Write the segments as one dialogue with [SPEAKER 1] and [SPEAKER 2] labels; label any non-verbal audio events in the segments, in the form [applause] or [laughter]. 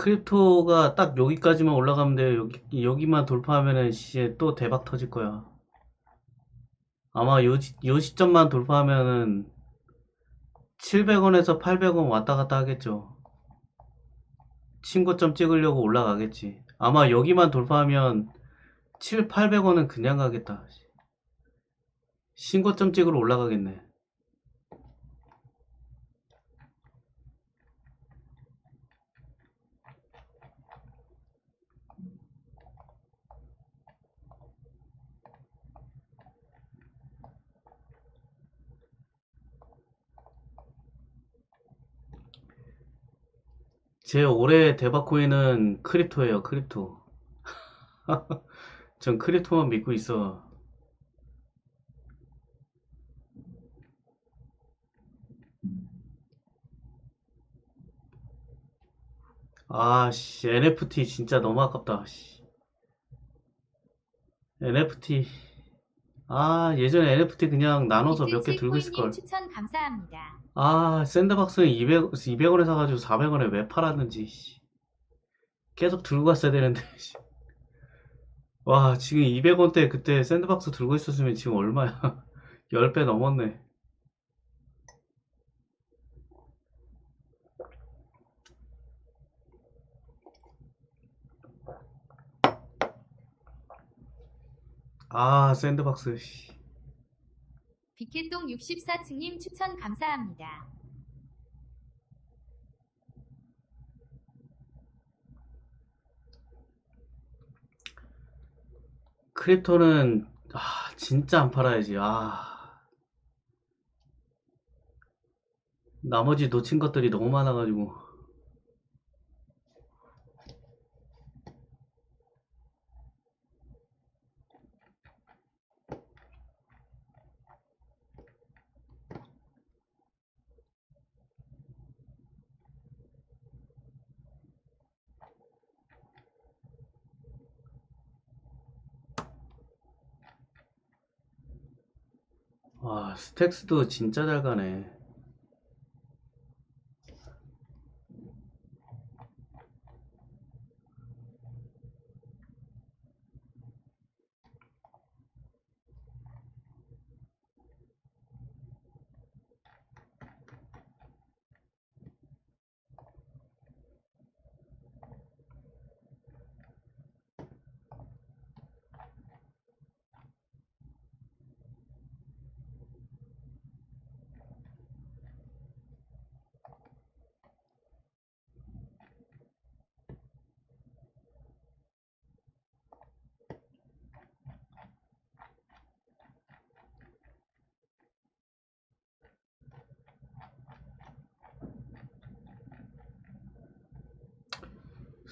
[SPEAKER 1] 크립토가 딱 여기까지만 올라가면 돼요. 여기, 여기만 돌파하면은 이제 또 대박 터질 거야. 아마 요, 시- 요 시점만 돌파하면은 700원에서 800원 왔다 갔다 하겠죠. 신고점 찍으려고 올라가겠지. 아마 여기만 돌파하면 7, 800원은 그냥 가겠다. 신고점 찍으러 올라가겠네. 제 올해 대박 코인은 크립토예요, 크립토. [laughs] 전 크립토만 믿고 있어. 아, 씨, NFT 진짜 너무 아깝다, 씨. NFT. 아, 예전에 NFT 그냥 나눠서 몇 개 들고 있을 걸.
[SPEAKER 2] 추천 감사합니다.
[SPEAKER 1] 아, 샌드박스는 200, 200원에 사가지고 400원에 왜 팔았는지, 씨. 계속 들고 갔어야 되는데, [laughs] 씨. 와, 지금 200원대 그때 샌드박스 들고 있었으면 지금 얼마야? [laughs] 10배 넘었네. 아, 샌드박스, 씨.
[SPEAKER 2] 비켓동 64층님 추천 감사합니다.
[SPEAKER 1] 크립토는, 아, 진짜 안 팔아야지, 아. 나머지 놓친 것들이 너무 많아가지고. 와, 스택스도 진짜 잘 가네.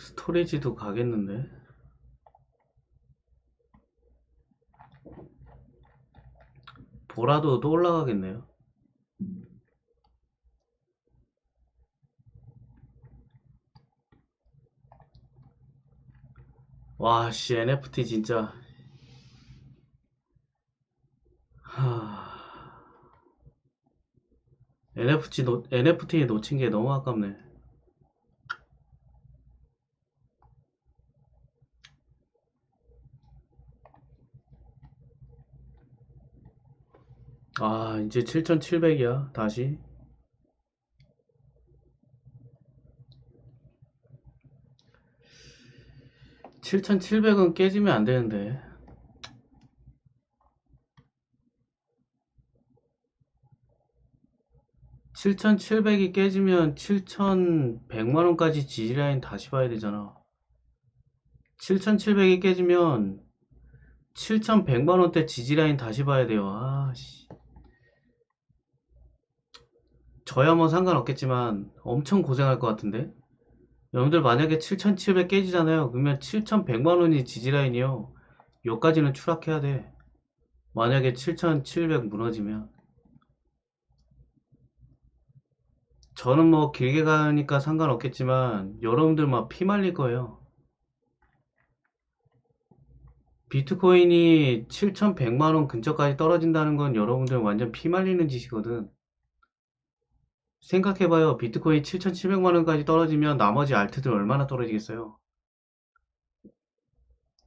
[SPEAKER 1] 스토리지도 가겠는데? 보라도 또 올라가겠네요. 와, 씨, NFT 진짜. 하... NFT, 놓, NFT 놓친 게 너무 아깝네. 아, 이제 7,700이야, 다시. (7,700은) 깨지면 안 되는데. 7,700이 깨지면 7,100만원까지 지지라인 다시 봐야 되잖아. 7,700이 깨지면 7,100만원대 지지라인 다시 봐야 돼요. 아씨 저야 뭐 상관없겠지만 엄청 고생할 것 같은데? 여러분들 만약에 7700 깨지잖아요. 그러면 7100만원이 지지라인이요. 여기까지는 추락해야 돼. 만약에 7700 무너지면. 저는 뭐 길게 가니까 상관없겠지만 여러분들 막 피말릴 거예요. 비트코인이 7100만원 근처까지 떨어진다는 건 여러분들 완전 피말리는 짓이거든 생각해봐요. 비트코인 7,700만 원까지 떨어지면 나머지 알트들 얼마나 떨어지겠어요?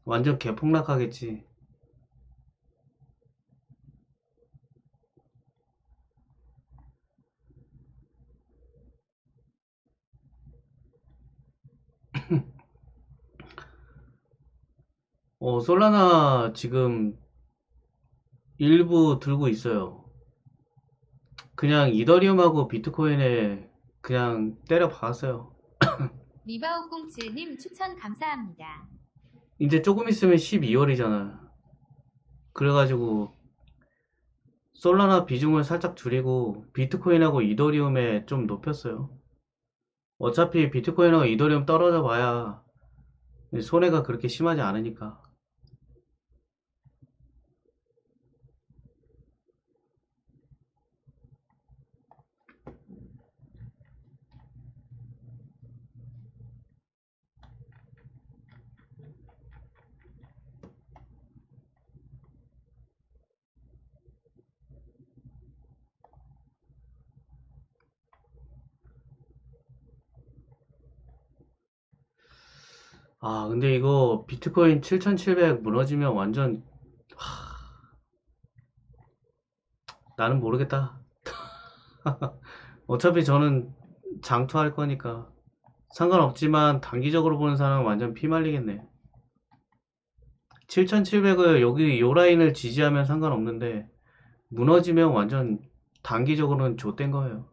[SPEAKER 1] 완전 개폭락하겠지. [clears throat] 어, 솔라나 지금 일부 들고 있어요. 그냥 이더리움하고 비트코인에 그냥 때려 박았어요. [coughs]
[SPEAKER 2] 리바오07님 추천 감사합니다.
[SPEAKER 1] 이제 조금 있으면 12월이잖아. 그래가지고 솔라나 비중을 살짝 줄이고 비트코인하고 이더리움에 좀 높였어요. 어차피 비트코인하고 이더리움 떨어져 봐야 손해가 그렇게 심하지 않으니까. 아, 근데 이거 비트코인 7700 무너지면 완전 하, 나는 모르겠다. [laughs] 어차피 저는 장투할 거니까 상관없지만 단기적으로 보는 사람은 완전 피말리겠네. 7700을 여기 요 라인을 지지하면 상관없는데 무너지면 완전 단기적으로는 좆된 거예요.